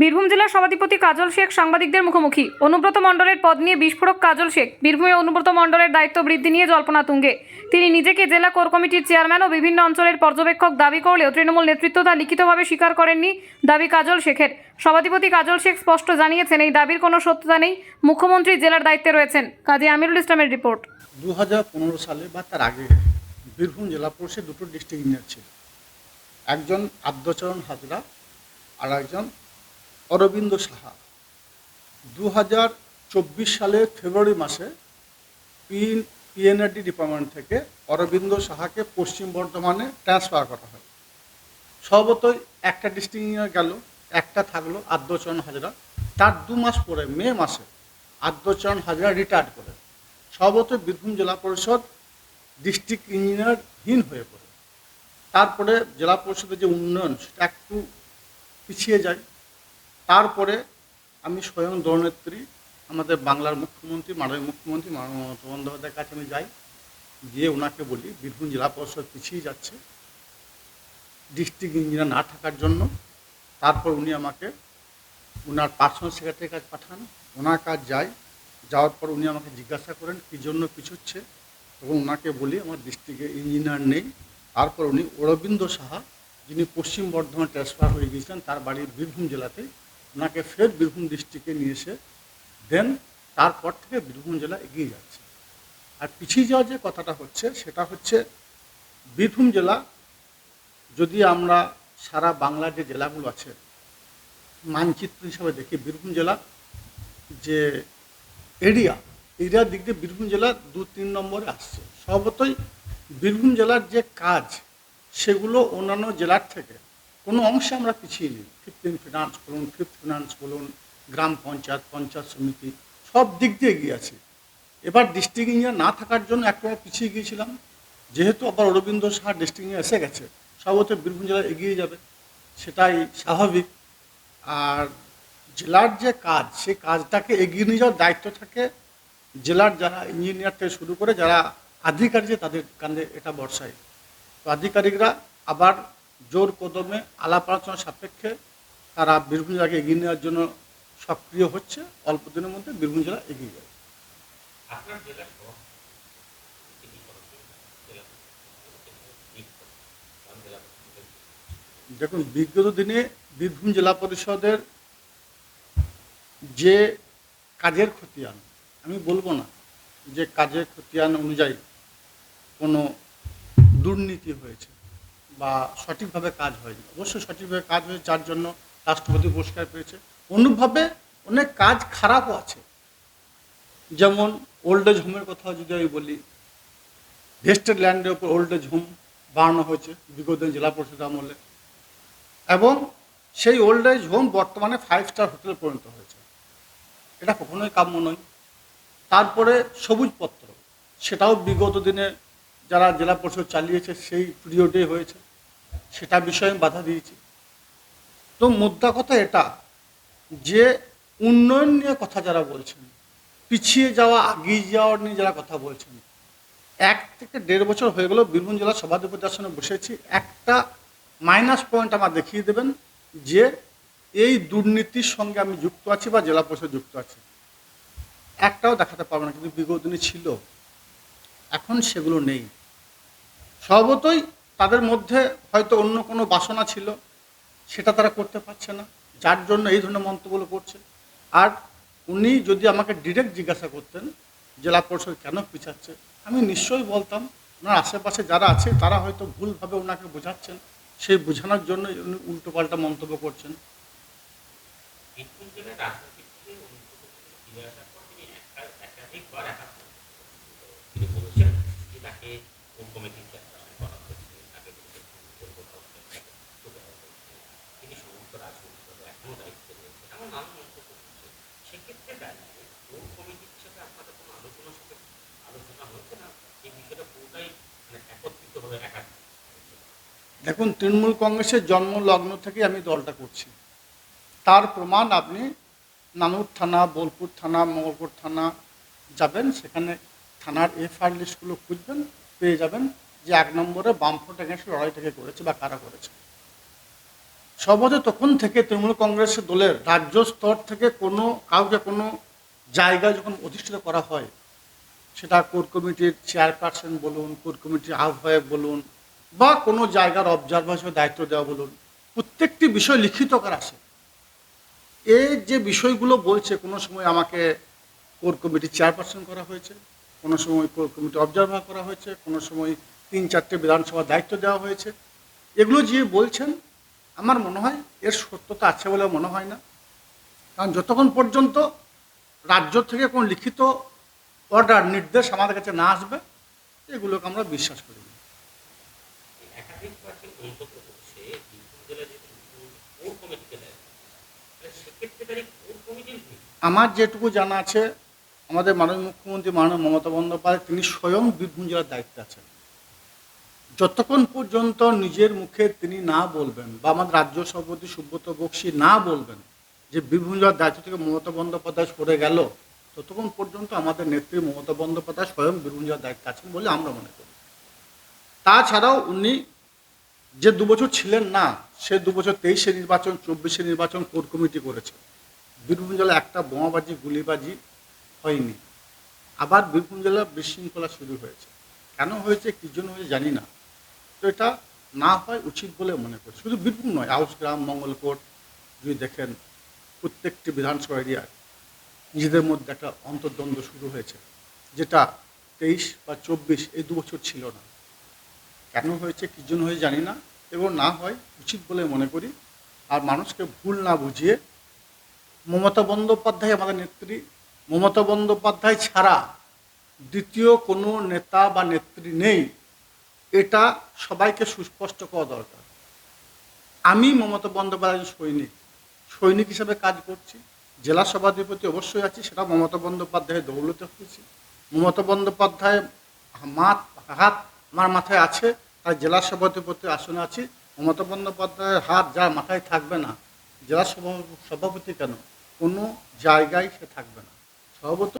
বীরভূম জেলার সভাধিপতি কাজল শেখ সাংবাদিকদের মুখোমুখি। অনুব্রত মণ্ডলের পদ নিয়ে বিস্ফোরক কাজল শেখ বীরভূমে অনুব্রত মণ্ডলের দায়িত্ব বৃদ্ধি নিয়ে জল্পনা তুঙ্গে। তিনি নিজেকে জেলা কোর কমিটির চেয়ারম্যান ও বিভিন্ন অঞ্চলের পর্যবেক্ষক দাবি করলেও তৃণমূল নেতৃত্ব তা লিখিতভাবে স্বীকার করেননি দাবি কাজল শেখের। সভাধিপতি কাজল শেখ স্পষ্ট জানিয়েছেন, এই দাবির কোনো সত্যতা নেই। মুখ্যমন্ত্রী জেলার দায়িত্বে রয়েছেন। কাজী আমিরুল ইসলামের রিপোর্ট। দু হাজার পনেরো সালে বা তার আগে বীরভূম জেলা পরিষদ দুটো ডিস্ট্রিক্ট ইঞ্জিনিয়ার ছিল। একজন আদ্যচরণ হাজরা আর একজন অরবিন্দ সাহা। দু হাজার চব্বিশ সালে ফেব্রুয়ারি মাসে পিন পিএনআরডি ডিপার্টমেন্ট থেকে অরবিন্দ সাহাকে পশ্চিম বর্ধমানে ট্রান্সফার করা হয়। সর্বতই একটা ডিস্ট্রিক্ট গেল, একটা থাকল আদ্যচরণ হাজরা। তার দু মাস পরে, মে মাসে আদ্যচরণ হাজরা রিটায়ার্ড করে। সর্বতই বীরভূম জেলা পরিষদ ডিস্ট্রিক্ট ইঞ্জিনিয়ারহীন হয়ে পড়ে। তারপরে জেলা পরিষদের যে উন্নয়ন, সেটা একটু পিছিয়ে যায়। তারপরে আমি স্বয়ং দলনেত্রী আমাদের বাংলার মুখ্যমন্ত্রী, মাননীয় মুখ্যমন্ত্রী মাননীয় মমতা বন্দ্যোপাধ্যায়ের কাছে আমি যাই, গিয়ে ওনাকে বলি, বীরভূম জেলা পরিষদ পিছিয়ে যাচ্ছে ডিস্ট্রিক্ট ইঞ্জিনিয়ার না থাকার জন্য। তারপর উনি আমাকে ওনার পার্সোনাল সেক্রেটারির কাছে পাঠান, ওনার কাজ যাই, যাওয়ার পর উনি আমাকে জিজ্ঞাসা করেন, কী জন্য পিছুচ্ছে? এবং ওনাকে বলি, আমার ডিস্ট্রিক্টে ইঞ্জিনিয়ার নেই। তারপর উনি অরবিন্দ সাহা, যিনি পশ্চিম বর্ধমান ট্রান্সফার হয়ে গিয়েছিলেন, তার বাড়ি বীরভূম জেলাতে ওনাকে ফের বীরভূম ডিস্ট্রিক্টে নিয়ে এসে দেন তারপর থেকে বীরভূম জেলা এগিয়ে যাচ্ছে। আর পিছিয়ে যাওয়ার যে কথাটা হচ্ছে, সেটা হচ্ছে বীরভূম জেলা, যদি আমরা সারা বাংলার যে জেলাগুলো আছে, মানচিত্র হিসাবে দেখি, বীরভূম জেলা যে এরিয়া এরিয়ার দিক দিয়ে বীরভূম জেলা দু তিন নম্বরে আসছে। সর্বতই বীরভূম জেলার যে কাজ, সেগুলো অন্যান্য জেলার থেকে কোনো অংশে আমরা পিছিয়ে নিই। ফিফটিন ফিনান্স বলুন ফিফথ ফিনান্স বলুন, গ্রাম পঞ্চায়েত পঞ্চায়েত সমিতি, সব দিক দিয়ে এগিয়ে আছে। এবার ডিস্ট্রিক্ট ইঞ্জিনিয়ার না থাকার জন্য একটু আমরা পিছিয়ে গিয়েছিলাম। যেহেতু আবার অরবিন্দ সাহা ডিস্ট্রিক্ট এসে গেছে সর্বত বীরভূম জেলা এগিয়ে যাবে, সেটাই স্বাভাবিক। আর জেলার যে কাজ, সেই কাজটাকে এগিয়ে নিয়ে যাওয়ার দায়িত্ব থাকে জেলার যারা ইঞ্জিনিয়ার থেকে শুরু করে যারা আধিকারিক তাদের কাঁধে এটা বর্ষায়। তো আধিকারিকরা আবার জোর কদমে আলাপ আলোচনার সাপেক্ষে তারা বীরভূম জেলাকে এগিয়ে নেওয়ার জন্য সক্রিয় হচ্ছে। অল্প দিনের মধ্যে বীরভূম জেলা এগিয়ে যাবে। দেখুন বিগত দিনে বীরভূম জেলা পরিষদের যে কাজের খতিয়ান আমি বলব না যে কাজের খতিয়ান অনুযায়ী কোনো দুর্নীতি হয়েছে। বা সঠিকভাবে কাজ হয়নি। অবশ্যই সঠিকভাবে কাজ হয়েছে, যার জন্য রাষ্ট্রপতি পুরস্কার পেয়েছে। অনুভাবে অনেক কাজ খারাপও আছে। যেমন ওল্ড এজ হোমের কথা যদি আমি বলি ভেস্টেড ল্যান্ডের উপর ওল্ড এজ হোম বানানো হয়েছে বিগত জেলা পরিষদ আমলে। এবং সেই ওল্ড এজ হোম বর্তমানে ফাইভ স্টার হোটেলে পরিণত হয়েছে। এটা কখনোই কাম্য নয়। তারপরে সবুজ পত্র। সেটাও বিগত দিনে যারা জেলা পরিষদ চালিয়েছে, সেই পিরিয়ডে হয়েছে। সেটা বিষয়ে বাধা দিয়েছি। তো মুদ্রা কথা এটা যে উন্নয়ন নিয়ে কথা যারা বলছেন, পিছিয়ে যাওয়া, আগিয়ে যাওয়ার নিয়ে যারা কথা বলছেন, এক থেকে দেড় বছর হয়ে গেল বীরভূম জেলার সভাধিপতি আসনে বসেছি একটা মাইনাস পয়েন্ট আমার দেখিয়ে দেবেন যে এই দুর্নীতির সঙ্গে আমি যুক্ত আছি বা জেলা পরিষদ যুক্ত আছি। একটাও দেখাতে পারব না, কিন্তু বিগত দিনে ছিল। এখন সেগুলো নেই। সর্বতই তাদের মধ্যে হয়তো অন্য কোনো বাসনা ছিল, সেটা তারা করতে পারছে না। যার জন্য এই ধরনের মন্তব্যগুলো করছে। আর উনি যদি আমাকে ডিরেক্ট জিজ্ঞাসা করতেন, জেলা পরিষদ কেন পিছাচ্ছে, আমি নিশ্চয়ই বলতাম ওনার আশেপাশে যারা আছে, তারা হয়তো ভুলভাবে ওনাকে বোঝাচ্ছেন। সেই বোঝানোর জন্য উনি উল্টোপাল্টা মন্তব্য করছেন। কমিটির চেয়ারপারসন করা হয়েছে তাকে বিরুদ্ধে ভুল কোথাও হয়েছে, কোথাও হয়েছে। তিনি সমস্ত রাজনৈতিক দলে এখনও দায়িত্বে রয়েছে এমন নানান মন্তব্য করছে সেক্ষেত্রে দাঁড়িয়ে কোন কমিটির সাথে আপনাদের কোনো আলোচনার সাথে আলোচনা হয়েছে না এই বিষয়টা পুরোটাই মানে একত্রিতভাবে একা দেখুন, তৃণমূল কংগ্রেসের জন্ম লগ্ন থেকে আমি দলটা করছি। তার প্রমাণ আপনি নানুর থানা, বোলপুর থানা মঙ্গলপুর থানা যাবেন, সেখানে থানার এফআইআর লিস্টগুলো খুঁজবেন, পেয়ে যাবেন যে এক নম্বরে বামফ্রন্ট এগেন্স্ট লড়াইটাকে করেছে বা কারা করেছে। সর্বত তখন থেকে তৃণমূল কংগ্রেসের দলের রাজ্য স্তর থেকে কোনো, কাউকে কোনো জায়গায় যখন অধিষ্ঠিত করা হয়, সেটা কোর কমিটির চেয়ারপারসন বলুন, কোর কমিটির আহ্বায়ক বলুন বা কোনো জায়গার অবজারভার হিসেবে দায়িত্ব দেওয়া বলুন, প্রত্যেকটি বিষয় লিখিত করা আছে। এই যে বিষয়গুলো বলছে, কোনো সময় আমাকে কোর কমিটির চেয়ারপারসন করা হয়েছে, কোনো সময় কোর কমিটি অবজারভার করা হয়েছে, কোনো সময় তিন চারটে বিধানসভা দায়িত্ব দেওয়া হয়েছে। এগুলো যে বলছেন, আমার মনে হয় এর সত্যতা আছে বলে মনে হয় না। কারণ যতক্ষণ পর্যন্ত রাজ্য থেকে কোনো লিখিত অর্ডার নির্দেশ আমাদের কাছে না আসবে, এগুলোকে আমরা বিশ্বাস করি আমার যেটুকু জানা আছে, আমাদের মাননীয় মুখ্যমন্ত্রী মাননীয় মমতা বন্দ্যোপাধ্যায়, তিনি স্বয়ং বীরভূম জেলার দায়িত্বে আছেন। যতক্ষণ পর্যন্ত নিজের মুখে তিনি না বলবেন বা আমাদের রাজ্য সভাপতি সুব্রত বক্সি না বলবেন যে বীরভূম জেলার দায়িত্ব থেকে মমতা বন্দ্যোপাধ্যায় সরে গেল, ততক্ষণ পর্যন্ত আমাদের নেত্রী মমতা বন্দ্যোপাধ্যায় স্বয়ং বীরভূম জেলার দায়িত্বে আছেন বলে আমরা মনে করি। তাছাড়াও উনি যে দুবছর ছিলেন না, সে দুবছর তেইশে নির্বাচন, চব্বিশে নির্বাচন কোর কমিটি করেছে। বীরভূম জেলায় একটা বোমাবাজি, গুলিবাজি হয়নি। আবার বীরভূম জেলায় বিশৃঙ্খলা শুরু হয়েছে। কেন হয়েছে, কি জন্য হয়েছে জানি না। তো এটা না হয় উচিত বলে মনে করি। শুধু বীরভূম নয় আউসগ্রাম মঙ্গলকোট, যদি দেখেন, প্রত্যেকটি বিধানসভা এরিয়ায় নিজেদের মধ্যে একটা অন্তর্দ্বন্দ্ব শুরু হয়েছে, যেটা তেইশ বা চব্বিশ এই দু বছর ছিল না। কেন হয়েছে, কী জন্য হয়ে জানি না। এবং না হয় উচিত বলে মনে করি। আর মানুষকে ভুল না বুঝিয়ে মমতা বন্দ্যোপাধ্যায় আমাদের নেত্রী। মমতা বন্দ্যোপাধ্যায় ছাড়া দ্বিতীয় কোনো নেতা বা নেত্রী নেই। এটা সবাইকে সুস্পষ্ট করা দরকার। আমি মমতা বন্দ্যোপাধ্যায় সৈনিক। সৈনিক হিসাবে কাজ করছি। জেলা সভাধিপতি অবশ্যই আছি, সেটা মমতা বন্দ্যোপাধ্যায়ের দৌলতে হয়েছি। মমতা বন্দ্যোপাধ্যায় মাত হাত আমার মাথায় আছে। তাই জেলা সভাধিপতি আসনে আছি। মমতা বন্দ্যোপাধ্যায়ের হাত যা মাথায় থাকবে না, জেলা সভা সভাপতি কেন? কোনো জায়গায় সে থাকবে না। সভাপতি